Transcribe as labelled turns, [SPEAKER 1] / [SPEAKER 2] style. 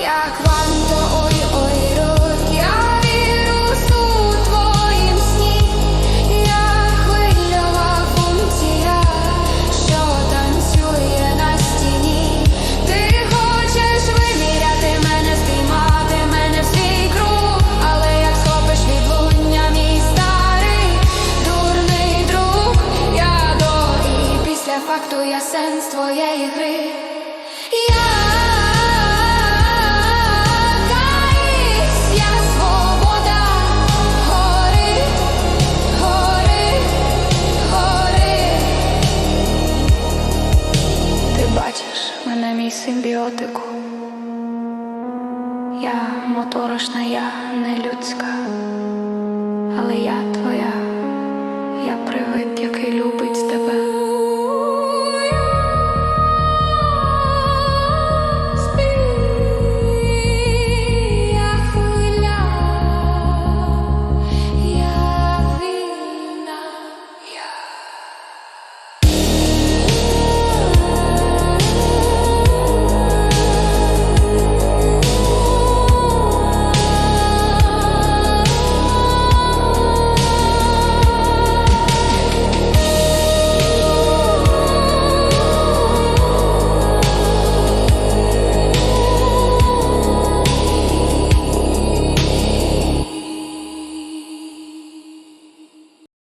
[SPEAKER 1] як вам то мій симбіотику. Я моторошна, я не людська.